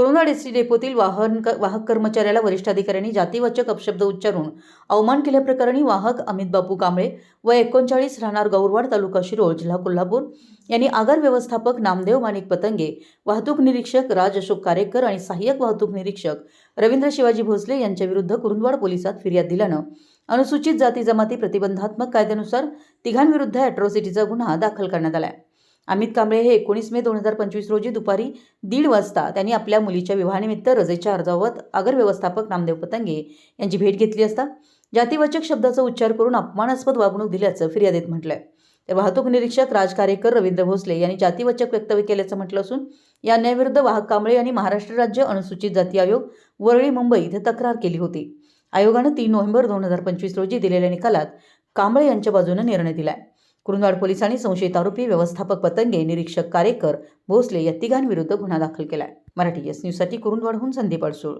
Corona S T डेपोतील वाहन वाहक कर्मचाऱ्याला वरिष्ठ अधिकाऱ्यांनी जातीवाचक अपशब्द उच्चारून अवमान केल्याप्रकरणी वाहक अमित बापू कांबळे व एकोणचाळीस राहणार गौरवाड तालुका शिरोळ जिल्हा कोल्हापूर. यांनी आगार व्यवस्थापक नामदेव माणिक पतंगे वाहतूक निरीक्षक राज अशोक कारेकर आणि सहाय्यक वाहतूक निरीक्षक रवींद्र शिवाजी भोसले यांच्या विरुद्ध कुरुंदवाड पोलिसात फिर्याद दिल्यानं अनुसूचित जाती जमाती प्रतिबंधात्मक कायद्यानुसार तिघांविरुद्ध अॅट्रॉसिटीचा गुन्हा दाखल करण्यात आला आहे अमित कांबळे हे एकोणीस मे दोन हजार पंचवीस रोजी दुपारी दीड वाजता त्यांनी आपल्या मुलीच्या विवाहानिमित्त रजेच्या अर्जावत आगर व्यवस्थापक नामदेव पतंगे यांची भेट घेतली असता. जातीवाचक शब्दाचा उच्चार करून अपमानास्पद वागणूक दिल्याचं फिर्यादीत म्हटलंय. तर वाहतूक निरीक्षक राजकारेकर रवींद्र भोसले यांनी जातीवाचक वक्तव्य केल्याचं म्हटलं असून या अन्यायाविरुद्ध वाहक कांबळे यांनी महाराष्ट्र राज्य अनुसूचित जाती आयोग वरळी मुंबई इथे तक्रार केली होती. आयोगानं तीन नोव्हेंबर दोन हजार पंचवीस रोजी दिलेल्या निकालात कांबळे यांच्या बाजूने निर्णय दिलाय. कुरुंदवाड पोलिसांनी संशयित आरोपी व्यवस्थापक पतंगे निरीक्षक कारेकर भोसले या तिघांविरुद्ध गुन्हा दाखल केलाय. मराठी एस न्यूजसाठी कुरुंदवाडहून संदीप अडसूळ.